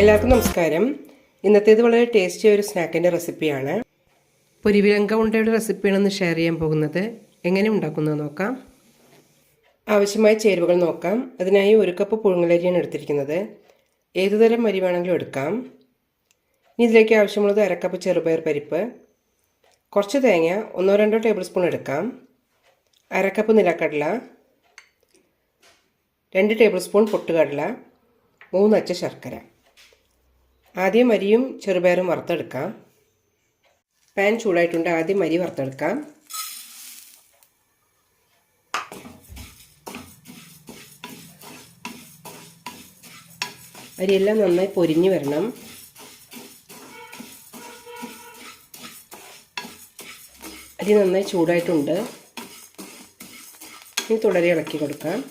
എല്ലാവർക്കും നമസ്കാരം. ഇന്നത്തേത് വളരെ ടേസ്റ്റി ഒരു സ്നാക്കിന്റെ റെസിപ്പിയാണ് പൊരിവിലങ്ക ഉണ്ടയുടെ റെസിപ്പിയാണെന്ന് ഷെയർ ചെയ്യാൻ പോകുന്നത്. എങ്ങനെ ഉണ്ടാക്കുന്നത് നോക്കാം. ആവശ്യമായ ചേരുവകൾ നോക്കാം. അതിനായി ഒരു കപ്പ് പുഴുങ്ങലരിയാണ് എടുത്തിരിക്കുന്നത്. ഏതുതരം അരി വേണമെങ്കിലും എടുക്കാം. ഇനി ഇതിലേക്ക് ആവശ്യമുള്ളത് അരക്കപ്പ് ചെറുപയർ പരിപ്പ്. കുറച്ച് തേങ്ങ ഒന്നോ രണ്ടോ ടേബിൾ സ്പൂൺ എടുക്കാം അരക്കപ്പ് നിലക്കടല. രണ്ട് ടേബിൾ സ്പൂൺ പൊട്ടുകടല മൂന്നച്ച ശർക്കര. ആദ്യം അരിയും ചെറുപയറും വറുത്തെടുക്കാം. പാൻ ചൂടായിട്ടുണ്ട്. ആദ്യം അരി വറുത്തെടുക്കാം. അരിയെല്ലാം നന്നായി പൊരിഞ്ഞു വരണം. അരി നന്നായി ചൂടായിട്ടുണ്ട്. ഇനി തുടരെ ഇളക്കി കൊടുക്കാം.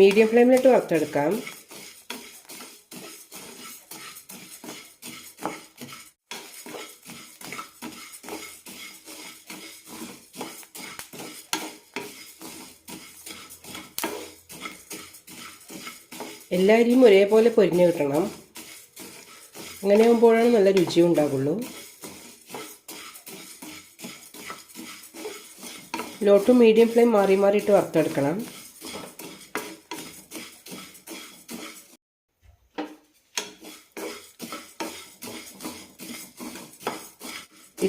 മീഡിയം ഫ്ലെയിമിലിട്ട് വറുത്തെടുക്കാം. എല്ലാ അരിയും ഒരേപോലെ പൊരിഞ്ഞ് കിട്ടണം. അങ്ങനെ ആകുമ്പോഴാണ് നല്ല രുചി ഉണ്ടാകുള്ളൂ ലോ ടു മീഡിയം ഫ്ലെയിം മാറി മാറിയിട്ട് വറുത്തെടുക്കണം.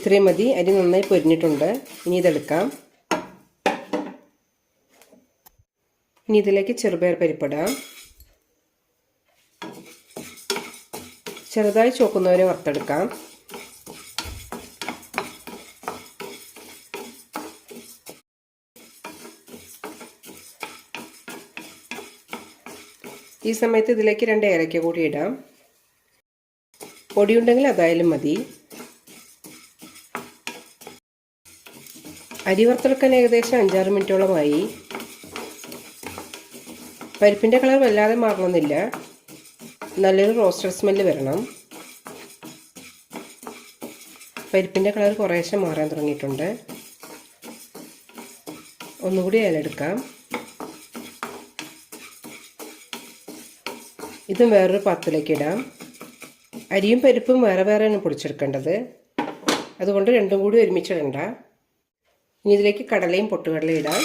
ഇത്രയും മതി. അരി നന്നായി പൊരിഞ്ഞിട്ടുണ്ട്. ഇനി ഇതെടുക്കാം. ഇനി ഇതിലേക്ക് ചെറുപയർ പരിപ്പിടാം. ചെറുതായി ചോക്കുന്നവരെ വറുത്തെടുക്കാം. ഈ സമയത്ത് ഇതിലേക്ക് രണ്ട് ഏലക്ക കൂടി ഇടാം. പൊടിയുണ്ടെങ്കിൽ അതായാലും മതി. അരി വറുത്തെടുക്കാൻ ഏകദേശം അഞ്ചാറ് മിനിറ്റോളമായി. പരിപ്പിന്റെ കളർ വല്ലാതെ മാറണമെന്നില്ല. നല്ലൊരു റോസ്റ്റഡ് സ്മെല്ല് വരണം. പരിപ്പിന്റെ കളർ കുറേശ്ശെ മാറാൻ തുടങ്ങിയിട്ടുണ്ട്. ഒന്നുകൂടി അതിലെടുക്കാം ഇതും വേറൊരു പാത്രത്തിലേക്ക് ഇടാം. അരിയും പരിപ്പും വേറെ വേറെയാണ് പൊടിച്ചെടുക്കേണ്ടത്. അതുകൊണ്ട് രണ്ടും കൂടി ഒരുമിച്ചിടണ്ട ഇനി ഇതിലേക്ക് കടലയും പൊട്ടുകടലയും ഇടാം.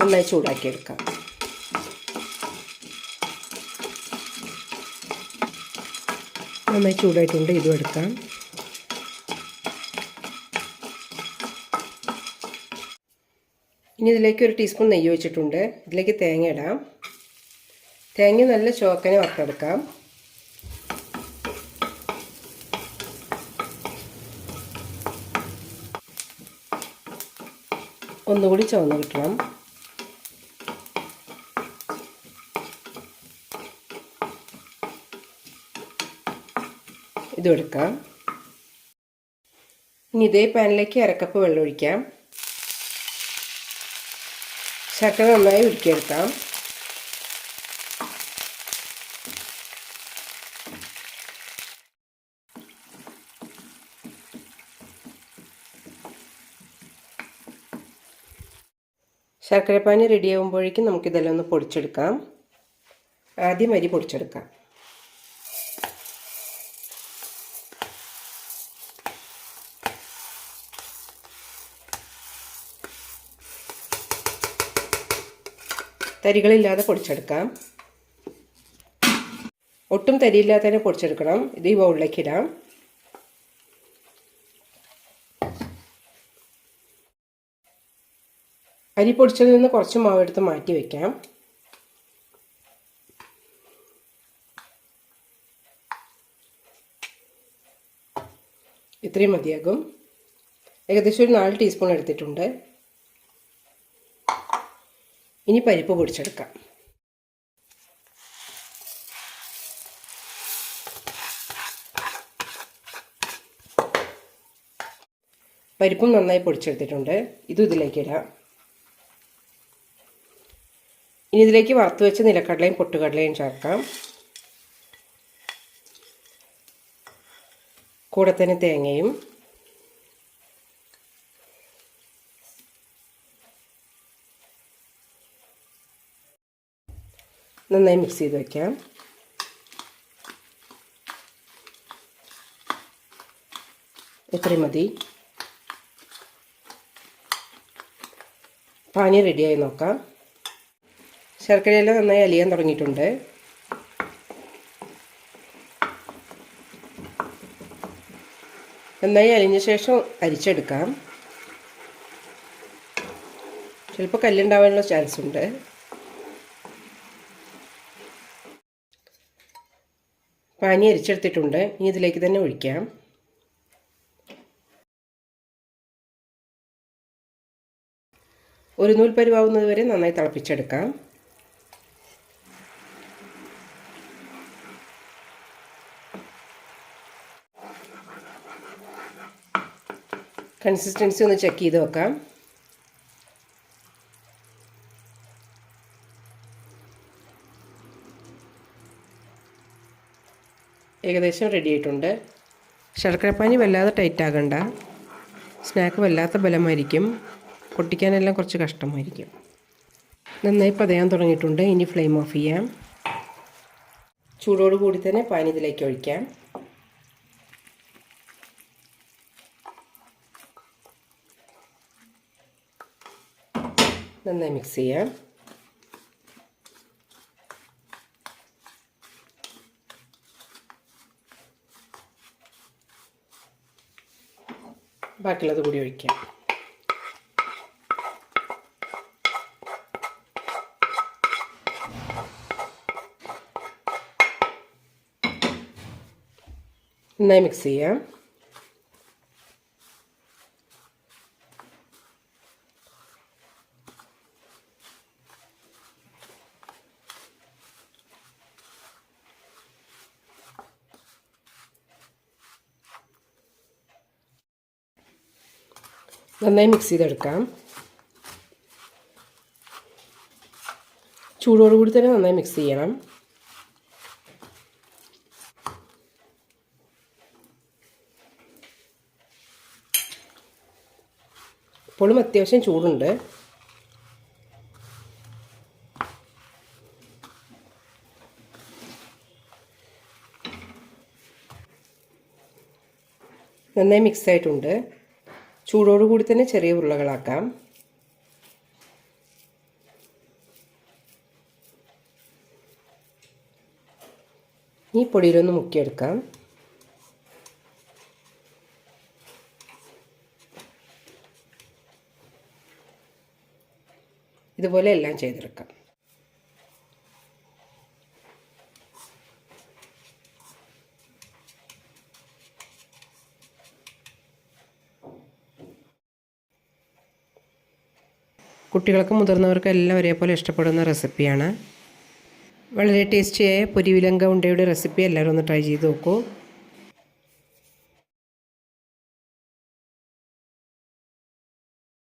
നന്നായി ചൂടാക്കിയെടുക്കാം. നന്നായി ചൂടായിട്ടുണ്ട് ഇതും എടുക്കാം. ഇനി ഇതിലേക്ക് ഒരു ടീസ്പൂൺ നെയ്യ് വെച്ചിട്ടുണ്ട് ഇതിലേക്ക് തേങ്ങ ഇടാം. തേങ്ങ നല്ല ചോക്കനെ വറുത്തെടുക്കാം. ഒന്നുകൂടി ചുവന്ന് കിട്ടണം. ഇതും എടുക്കാം. ഇനി ഇതേ പാനിലേക്ക് അരക്കപ്പ് വെള്ളം ഒഴിക്കാം. ശർക്കര നന്നായി ഉരുക്കിയെടുക്കാം. ശർക്കരപ്പാനി റെഡിയാകുമ്പോഴേക്കും നമുക്കിതെല്ലാം ഒന്ന് പൊടിച്ചെടുക്കാം. ആദ്യം അരി പൊടിച്ചെടുക്കാം. തരികളില്ലാതെ പൊടിച്ചെടുക്കാം. ഒട്ടും തരിയില്ലാതെ തന്നെ പൊടിച്ചെടുക്കണം. ഇത് ഈ ബൗളിലേക്ക് ഇടാം. അരി പൊടിച്ചതിൽ നിന്ന് കുറച്ച് മാവെടുത്ത് മാറ്റി വയ്ക്കാം ഇത്രയും മതിയാകും. ഏകദേശം ഒരു നാല് ടീസ്പൂൺ എടുത്തിട്ടുണ്ട്. ഇനി പരിപ്പ് പൊടിച്ചെടുക്കാം. പരിപ്പും നന്നായി പൊടിച്ചെടുത്തിട്ടുണ്ട്. ഇതും ഇതിലേക്ക് ഇടാം. ഇനി ഇതിലേക്ക് വറുത്ത് വെച്ച നിലക്കടലയും പൊട്ടുകടലയും ചേർക്കാം. കൂടെ തന്നെ തേങ്ങയും. നന്നായി മിക്സ് ചെയ്ത് വയ്ക്കാം ഇത്രയും മതി. പാനി റെഡിയായി നോക്കാം. ശർക്കരയെല്ലാം നന്നായി അലിയാൻ തുടങ്ങിയിട്ടുണ്ട്. നന്നായി അലിഞ്ഞ ശേഷം അരിച്ചെടുക്കാം. ചിലപ്പോൾ കല്ലുണ്ടാവാനുള്ള ചാൻസ് ഉണ്ട്. പാനി അരിച്ചെടുത്തിട്ടുണ്ട്. ഇനി ഇതിലേക്ക് തന്നെ ഒഴിക്കാം. ഒരു നൂൽ പരുവാവുന്നത് വരെ നന്നായി തിളപ്പിച്ചെടുക്കാം. കൺസിസ്റ്റൻസി ഒന്ന് ചെക്ക് ചെയ്ത് നോക്കാം. ഏകദേശം റെഡി ആയിട്ടുണ്ട്. ശർക്കരപ്പാനി വല്ലാതെ ടൈറ്റ് ആകണ്ട. സ്നാക്ക് വല്ലാത്ത ബലമായിരിക്കും. പൊട്ടിക്കാനെല്ലാം കുറച്ച് കഷ്ടമായിരിക്കും. നന്നായി പതയാൻ തുടങ്ങിയിട്ടുണ്ട്. ഇനി ഫ്ലെയിം ഓഫ് ചെയ്യാം. ചൂടോട് കൂടി തന്നെ പാനി ഇതിലേക്ക് ഒഴിക്കാം. നന്നായി മിക്സ് ചെയ്യാം. ബാക്കിയുള്ളത് കൂടി ഒഴിക്കാം. നന്നായി മിക്സ് ചെയ്യാം. നന്നായി മിക്സ് ചെയ്തെടുക്കാം. ചൂടോടുകൂടി തന്നെ നന്നായി മിക്സ് ചെയ്യണം. ഇപ്പോഴും അത്യാവശ്യം ചൂടുണ്ട്. നന്നായി മിക്സ് ആയിട്ടുണ്ട്. ചൂടോടുകൂടി തന്നെ ചെറിയ ഉരുളകളാക്കാം. ഈ പൊടിയിലൊന്ന് മുക്കിയെടുക്കാം. ഇതുപോലെ എല്ലാം ചെയ്തെടുക്കാം. കുട്ടികൾക്കും മുതിർന്നവർക്കും എല്ലാം ഒരേപോലെ ഇഷ്ടപ്പെടുന്ന റെസിപ്പിയാണ്. വളരെ ടേസ്റ്റിയായ പൊരിവിലങ്ക ഉണ്ടയുടെ റെസിപ്പി എല്ലാവരും ഒന്ന് ട്രൈ ചെയ്ത് നോക്കൂ.